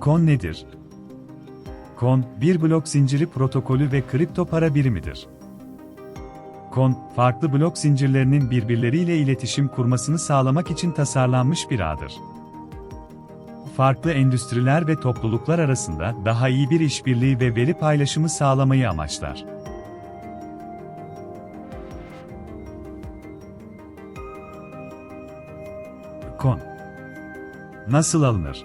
Kon nedir? Kon, bir blok zinciri protokolü ve kripto para birimidir. Kon, farklı blok zincirlerinin birbirleriyle iletişim kurmasını sağlamak için tasarlanmış bir ağdır. Farklı endüstriler ve topluluklar arasında daha iyi bir işbirliği ve veri paylaşımı sağlamayı amaçlar. Kon Nasıl alınır?